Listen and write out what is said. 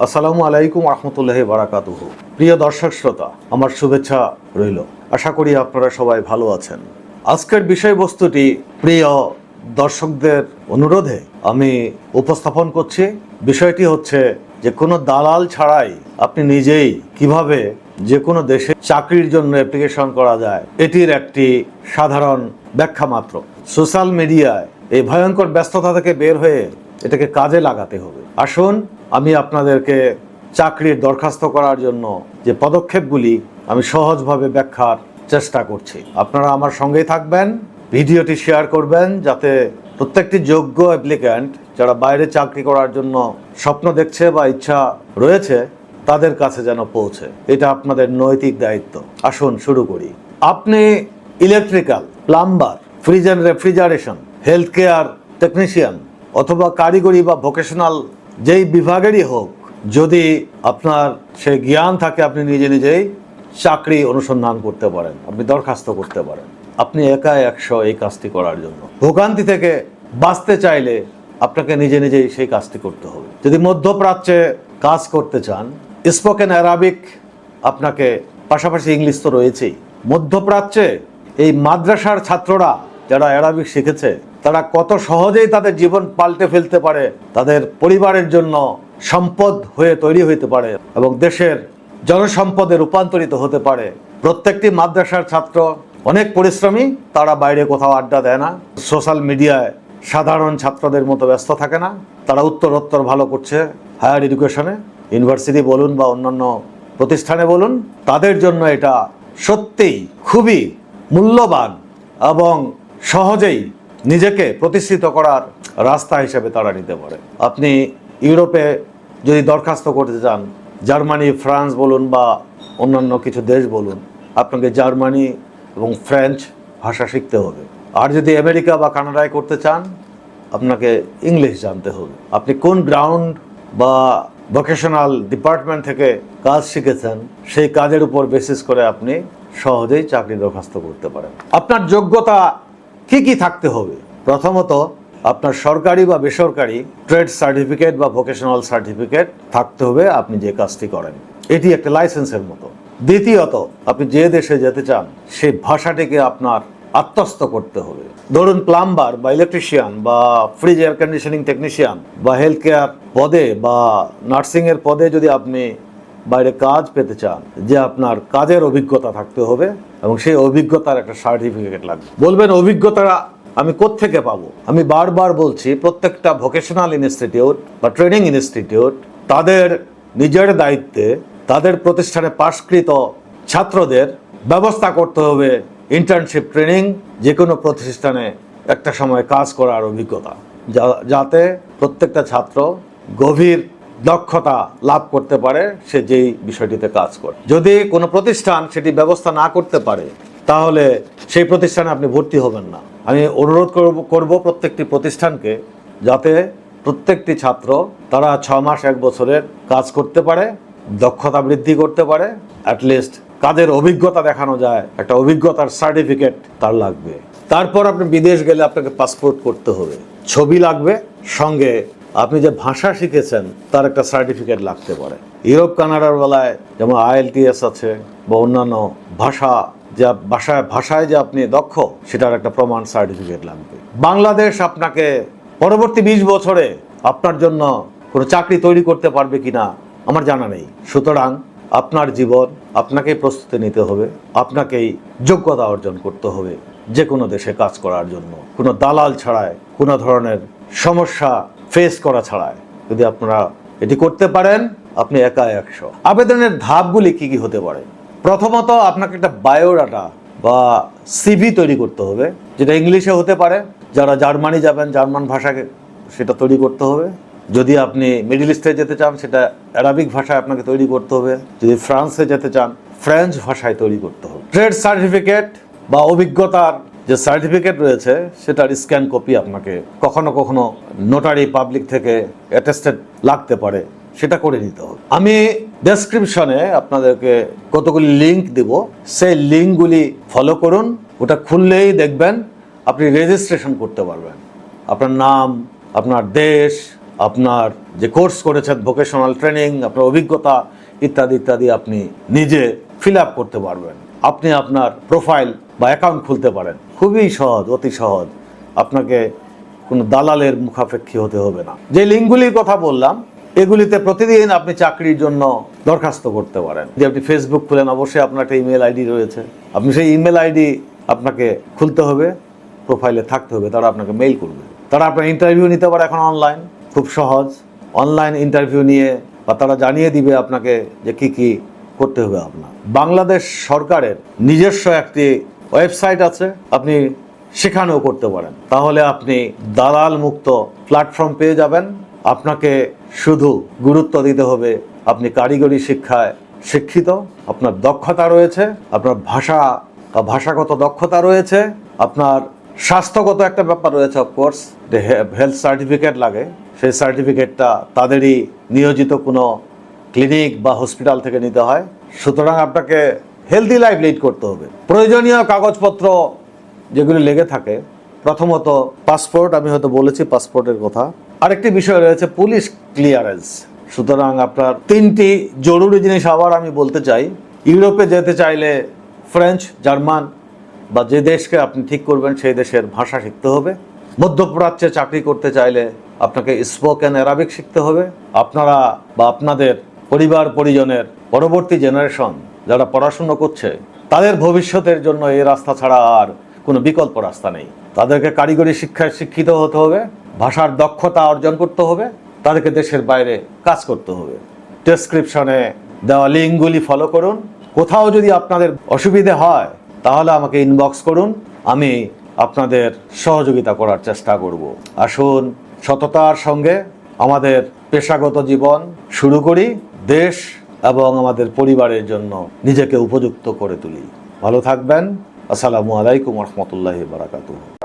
আসসালামু আলাইকুম রহমতুল্লাহ বারাকাতুহ। প্রিয় দর্শক শ্রোতা, আমার শুভেচ্ছা রইল। আশা করি আপনারা সবাই ভালো আছেন। আজকের বিষয়বস্তুটি প্রিয় দর্শকদের অনুরোধে আমি উপস্থাপন করছি। বিষয়টি হচ্ছে যে কোনো দালাল ছাড়াই আপনি নিজেই কীভাবে যে কোনো দেশে চাকরির জন্য অ্যাপ্লিকেশন করা যায়, এটির একটি সাধারণ ব্যাখ্যা মাত্র। সোশ্যাল মিডিয়ায় এই ভয়ঙ্কর ব্যস্ততা থেকে বের হয়ে এটাকে কাজে লাগাতে হবে। আসুন, আমি আপনাদেরকে চাকরির দরখাস্ত করার জন্য যে পদক্ষেপগুলি আমি সহজভাবে ব্যাখ্যার চেষ্টা করছি। আপনারা আমার সঙ্গেই থাকবেন, ভিডিওটি শেয়ার করবেন, যাতে প্রত্যেকটি যোগ্য অ্যাপ্লিক্যান্ট যারা বাইরে চাকরি করার জন্য স্বপ্ন দেখছে বা ইচ্ছা রয়েছে, তাদের কাছে যেন পৌঁছে। এটা আপনাদের নৈতিক দায়িত্ব। আসুন, শুরু করি। আপনি electrical plumber fridge and refrigeration health care technician অথবা কারিগরি বা ভোকেশনাল যেই বিভাগেরই হোক, যদি আপনার সে জ্ঞান থাকে, আপনি নিজে নিজেই চাকরি অনুসন্ধান করতে পারেন, আপনি দরখাস্ত করতে পারেন। আপনি একা একশো এই কাজটি করার জন্য। ভোগান্তি থেকে বাঁচতে চাইলে আপনাকে নিজে নিজেই সেই কাজটি করতে হবে। যদি মধ্যপ্রাচ্যে কাজ করতে চান স্পোকেন অ্যারাবিক আপনাকে পাশাপাশি ইংলিশ তো রয়েছেই। মধ্যপ্রাচ্যে এই মাদ্রাসার ছাত্ররা যারা অ্যারাবিক শিখেছে তারা কত সহজেই তাদের জীবন পাল্টে ফেলতে পারে, তাদের পরিবারের জন্য সম্পদ হয়ে তৈরি হইতে পারে এবং দেশের জনসম্পদে রূপান্তরিত হতে পারে। প্রত্যেকটি মাদ্রাসার ছাত্র অনেক পরিশ্রমী, তারা বাইরে কোথাও আড্ডা দেয় না। সোশ্যাল মিডিয়ায় সাধারণ ছাত্রদের মতো ব্যস্ত থাকে না। তারা উত্তরোত্তর ভালো করছে হায়ার এডুকেশনে। ইউনিভার্সিটি বলুন বা অন্যান্য প্রতিষ্ঠানে বলুন, তাদের জন্য এটা সত্যিই খুবই মূল্যবান এবং সহজেই নিজেকে প্রতিষ্ঠিত করার রাস্তা হিসেবে তারা নিতে পারে। আপনি ইউরোপে যদি দরখাস্ত করতে চান, জার্মানি, ফ্রান্স বলুন বা অন্যান্য কিছু দেশ বলুন, আপনাকে জার্মানি এবং ফ্রেঞ্চ ভাষা শিখতে হবে। আর যদি আমেরিকা বা কানাডায় করতে চান, আপনাকে ইংলিশ জানতে হবে। আপনি কোন গ্রাউন্ড বা ভোকেশনাল ডিপার্টমেন্ট থেকে কাজ শিখেছেন, সেই কাজের উপর বেসিস করে আপনি সহজেই চাকরি দরখাস্ত করতে পারেন। আপনার যোগ্যতা কি কি থাকতে হবে? প্রথমত, আপনার সরকারি বা বেসরকারি ট্রেড সার্টিফিকেট বা ভোকেশনাল সার্টিফিকেট থাকতে হবে আপনি যে কাজটি করেন। এটি একটা লাইসেন্সের মতো। দ্বিতীয়ত, আপনি যে দেশে যেতে চান সেই ভাষাটিকে আপনার আত্মস্থ করতে হবে। ধরুন, প্লাম্বার বা ইলেকট্রিশিয়ান বা ফ্রিজ এয়ার কন্ডিশনিং টেকনিশিয়ান বা হেলথ কেয়ার পদে বা নার্সিংয়ের পদে যদি আপনি বাইরে কাজ পেতে চান, যে আপনার কাজের অভিজ্ঞতা থাকতে হবে এবং সেই অভিজ্ঞতার একটা সার্টিফিকেট লাগবে। বলবেন অভিজ্ঞতা আমি কোত্থেকে পাবো? আমি বারবার বলছি, প্রত্যেকটা ভোকেশনাল ইনস্টিটিউট বা ট্রেনিং ইনস্টিটিউট তাদের নিজের দায়িত্বে, তাদের প্রতিষ্ঠানে পাশকৃত ছাত্রদের ব্যবস্থা করতে হবে ইন্টার্নশিপ ট্রেনিং যে কোনো প্রতিষ্ঠানে একটা সময় কাজ করার অভিজ্ঞতা। যাতে প্রত্যেকটা ছাত্র গভীর দক্ষতা লাভ করতে পারে, সে যেই বিষয়টিতে কাজ করে। যদি কোনো প্রতিষ্ঠান সেটি ব্যবস্থা না করতে পারে, তাহলে সেই প্রতিষ্ঠানে আপনি ভর্তি হবেন না। আমি অনুরোধ করব করব প্রত্যেকটি প্রতিষ্ঠানকে যাতে প্রত্যেকটি ছাত্র তারা ছ মাস, এক বছরের কাজ করতে পারে, দক্ষতা বৃদ্ধি করতে পারে অ্যাটলিস্ট কাজের অভিজ্ঞতা দেখানো যায়, একটা অভিজ্ঞতার সার্টিফিকেট তার লাগবে। তারপর আপনি বিদেশ গেলে আপনাকে পাসপোর্ট করতে হবে। ছবি লাগবে, সঙ্গে আপনি যে ভাষা শিখেছেন, তার একটা সার্টিফিকেট লাগতে পারে। ইউরোপ, কানাডার বেলায় যেমন আইএলটিএস আছে বা অন্যান্য ভাষা যা ভাষায় ভাষায় যে আপনি দক্ষ, সেটার একটা প্রমাণ সার্টিফিকেট লাগবে। বাংলাদেশ আপনাকে পরবর্তী বিশ বছরে আপনার জন্য কোনো চাকরি তৈরি করতে পারবে কিনা, আমার জানা নেই। সুতরাং আপনার জীবন আপনাকেই প্রস্তুতি নিতে হবে, আপনাকেই যোগ্যতা অর্জন করতে হবে যে কোনো দেশে কাজ করার জন্য। কোনো দালাল ছাড়ায় কোনো ধরনের সমস্যা ফেস করা ছাড়াই। যদি আপনারা এটি করতে পারেন, আপনি একা একশো। আবেদনের ধাপগুলি কি কি হতে পারে? প্রথমত আপনাকে একটা বায়োডাটা বা সিভি তৈরি করতে হবে, যেটা ইংলিশে হতে পারে। যারা জার্মানি যাবেন, জার্মান ভাষাকে সেটা তৈরি করতে হবে। যদি আপনি মিডিল ইস্টে যেতে চান, সেটা অ্যারাবিক ভাষায় আপনাকে তৈরি করতে হবে। যদি ফ্রান্সে যেতে চান, ফ্রেঞ্চ ভাষায় তৈরি করতে হবে। ট্রেড সার্টিফিকেট বা অভিজ্ঞতার যে সার্টিফিকেট রয়েছে, সেটার স্ক্যান কপি আপনাকে কখনো কখনো নোটারি পাবলিক থেকে অ্যাটেস্টেড লাগতে পারে, সেটা করে নিতে হবে। আমি ডেসক্রিপশনে আপনাদেরকে কতগুলি লিংক দেব, সেই লিঙ্কগুলি ফলো করুন, ওটা খুললেই দেখবেন আপনি রেজিস্ট্রেশন করতে পারবেন। আপনার নাম, আপনার দেশ, আপনার যে কোর্স করেছেন ভোকেশনাল ট্রেনিং আপনার অভিজ্ঞতা ইত্যাদি ইত্যাদি আপনি নিজে ফিল আপ করতে পারবেন। আপনি আপনার প্রোফাইল বা অ্যাকাউন্ট খুলতে পারেন। খুবই সহজ, অতি সহজ। আপনাকে কোনো দালালের মুখাপেক্ষী হতে হবে না। যে লিঙ্কগুলির কথা বললাম, এগুলিতে প্রতিদিন আপনি চাকরির জন্য দরখাস্ত করতে পারেন। যে আপনি ফেসবুক খুলেন, অবশ্যই আপনার একটা ইমেল আইডি রয়েছে। আপনি সেই ইমেল আইডি আপনাকে খুলতে হবে প্রোফাইলে থাকতে হবে, তারা আপনাকে মেইল করবে। তারা আপনার ইন্টারভিউ নিতে পারে এখন অনলাইন খুব সহজ। অনলাইন ইন্টারভিউ নিয়ে বা তারা জানিয়ে দিবে আপনাকে যে কি কি করতে হবে আপনার। বাংলাদেশ সরকারের নিজস্ব একটি ওয়েবসাইট আছে, আপনি সেখানেও করতে পারেন। তাহলে আপনি দালাল মুক্ত প্ল্যাটফর্ম পেয়ে যাবেন। আপনাকে শুধু গুরুত্ব দিতে হবে, আপনি কারিগরি শিক্ষায় শিক্ষিত, আপনার দক্ষতা রয়েছে, আপনার ভাষা ভাষাগত দক্ষতা রয়েছে, আপনার স্বাস্থ্যগত একটা ব্যাপার রয়েছে অফকোর্স যে হেলথ সার্টিফিকেট লাগে। সেই সার্টিফিকেটটা তাদেরই নিয়োজিত কোনো ক্লিনিক বা হসপিটাল থেকে নিতে হয়। সুতরাং আপনাকে হেলদি লাইফ লিড করতে হবে। প্রয়োজনীয় কাগজপত্র যেগুলি লেগে থাকে, প্রথমত পাসপোর্ট আমি হয়তো বলেছি পাসপোর্টের কথা। আরেকটি বিষয় রয়েছে পুলিশ ক্লিয়ারেন্স সুতরাং আপনার তিনটি জরুরি জিনিস আবার আমি বলতে চাই। ইউরোপে যেতে চাইলে ফ্রেঞ্চ জার্মান বা যে দেশকে আপনি ঠিক করবেন সেই দেশের ভাষা শিখতে হবে। মধ্যপ্রাচ্যে চাকরি করতে চাইলে আপনাকে স্পোকেন অ্যারাবিক শিখতে হবে। আপনারা বা আপনাদের পরিবার পরিজনের পরবর্তী জেনারেশন যারা পড়াশুনো করছে, তাদের ভবিষ্যতের জন্য এই রাস্তা ছাড়া আর কোনো বিকল্প রাস্তা নেই। তাদেরকে কারিগরি শিক্ষায় শিক্ষিত হতে হবে, ভাষার দক্ষতা অর্জন করতে হবে, তাদেরকে দেশের বাইরে কাজ করতে হবে। ডেসক্রিপশনে দেওয়া লিঙ্কগুলি ফলো করুন। কোথাও যদি আপনাদের অসুবিধে হয়, তাহলে আমাকে ইনবক্স করুন। আমি আপনাদের সহযোগিতা করার চেষ্টা করব। আসুন, সততার সঙ্গে আমাদের পেশাগত জীবন শুরু করি। দেশ এবং আমাদের পরিবারের জন্য নিজেকে উপযুক্ত করে তুলি। ভালো থাকবেন। আসসালামু আলাইকুম রহমতুল্লাহ বারাকাতুহ।